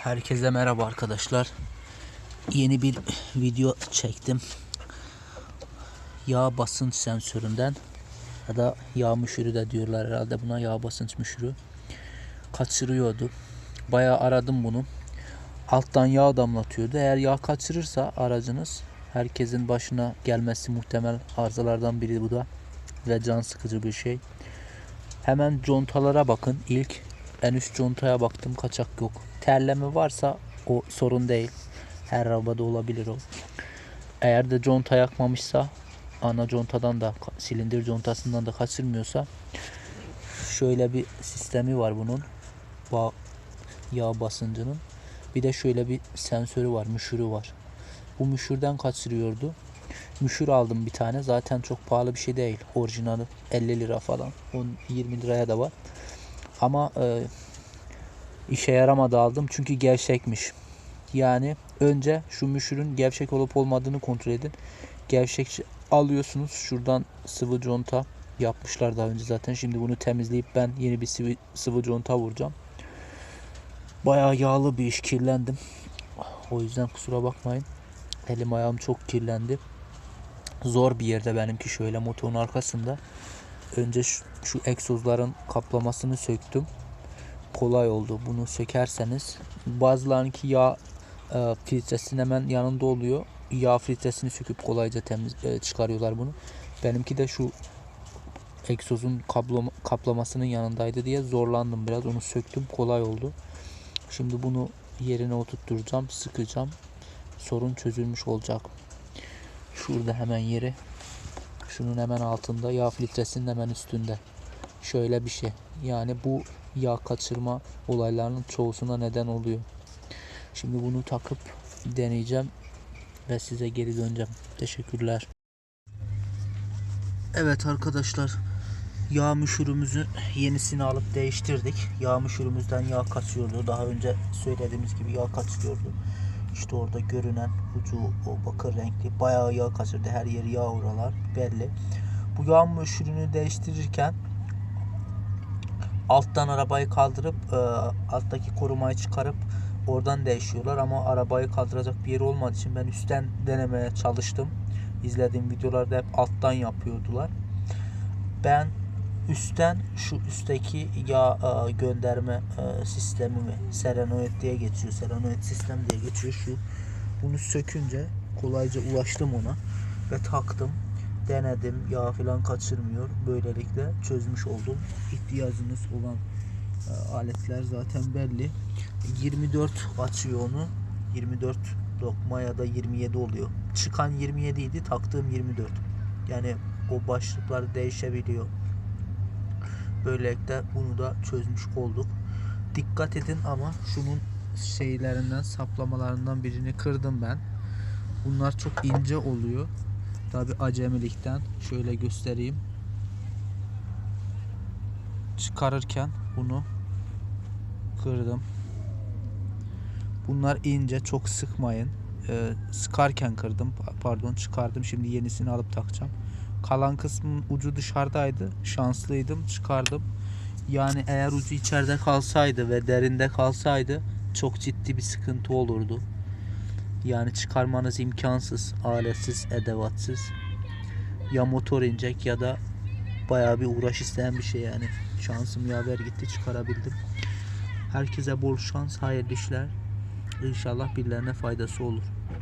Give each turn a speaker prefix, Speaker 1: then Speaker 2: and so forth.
Speaker 1: Herkese merhaba arkadaşlar. Yeni bir video çektim. Yağ basınç sensöründen ya da yağ müşürü de diyorlar herhalde buna yağ basınç müşürü. Kaçırıyordu. Bayağı aradım bunu. Alttan yağ damlatıyordu. Eğer yağ kaçırırsa aracınız herkesin başına gelmesi muhtemel arızalardan biri bu da ve can sıkıcı bir şey. Hemen contalara bakın. İlk en üst contaya baktım kaçak yok. Terleme varsa o sorun değil. Her arabada olabilir o. Eğer de conta yakmamışsa ana contadan da silindir contasından da kaçırmıyorsa şöyle bir sistemi var bunun. Ba yağ basıncının. Bir de şöyle bir sensörü var, müşürü var. Bu müşürden kaçırıyordu. Müşür aldım bir tane. Zaten çok pahalı bir şey değil. Orijinali 50 lira falan. 10 20 liraya da var. Ama e, işe yaramadı aldım çünkü gevşekmiş. Yani önce şu müşürün gevşek olup olmadığını kontrol edin. Gevşek alıyorsunuz. Şuradan sıvı conta yapmışlar daha önce zaten. Şimdi bunu temizleyip ben yeni bir sıvı, sıvı conta vuracağım. Bayağı yağlı bir iş kirlendim. O yüzden kusura bakmayın. Elim ayağım çok kirlendi. Zor bir yerde benimki şöyle motorun arkasında. Önce şu, şu egzozların kaplamasını söktüm. Kolay oldu. Bunu sökerseniz bazılarınki yağ e, filtresinin hemen yanında oluyor. Yağ filtresini söküp kolayca temiz e, çıkarıyorlar bunu. Benimki de şu egzozun kaplama, kaplamasının yanındaydı diye zorlandım biraz. Onu söktüm. Kolay oldu. Şimdi bunu yerine oturtturacağım. Sıkacağım. Sorun çözülmüş olacak. Şurada hemen yeri. Şunun hemen altında. Yağ filtresinin hemen üstünde. Şöyle bir şey. Yani bu yağ kaçırma olaylarının çoğusuna neden oluyor. Şimdi bunu takıp deneyeceğim ve size geri döneceğim. Teşekkürler. Evet arkadaşlar yağ müşürümüzü yenisini alıp değiştirdik. Yağ müşürümüzden yağ kaçıyordu. Daha önce söylediğimiz gibi yağ kaçıyordu. İşte orada görünen ucu o bakır renkli bayağı yağ kaçırdı. Her yeri yağ oralar belli. Bu yağ müşürünü değiştirirken alttan arabayı kaldırıp e, alttaki korumayı çıkarıp oradan değişiyorlar ama arabayı kaldıracak bir yer olmadığı için ben üstten denemeye çalıştım. İzlediğim videolarda hep alttan yapıyordular. Ben üstten şu üstteki yağ e, gönderme e, sistemi mi serenoid diye geçiyor. Serenoid sistem diye geçiyor şu. Bunu sökünce kolayca ulaştım ona ve taktım. Denedim. Yağ falan kaçırmıyor. Böylelikle çözmüş oldum. İhtiyacınız olan e, aletler zaten belli. 24 açıyor onu. 24 lokma ya da 27 oluyor. Çıkan 27 idi, taktığım 24. Yani o başlıklar değişebiliyor. Böylelikle bunu da çözmüş olduk. Dikkat edin ama şunun şeylerinden, saplamalarından birini kırdım ben. Bunlar çok ince oluyor. Tabi acemilikten şöyle göstereyim. Çıkarırken bunu kırdım. Bunlar ince çok sıkmayın. Ee, sıkarken kırdım. Pa- Pardon çıkardım. Şimdi yenisini alıp takacağım. Kalan kısmın ucu dışarıdaydı. Şanslıydım. Çıkardım. Yani eğer ucu içeride kalsaydı ve derinde kalsaydı çok ciddi bir sıkıntı olurdu. Yani çıkarmanız imkansız. Aletsiz, edevatsız. Ya motor inecek ya da bayağı bir uğraş isteyen bir şey yani. Şansım yaver gitti çıkarabildim. Herkese bol şans, hayırlı işler. İnşallah birilerine faydası olur.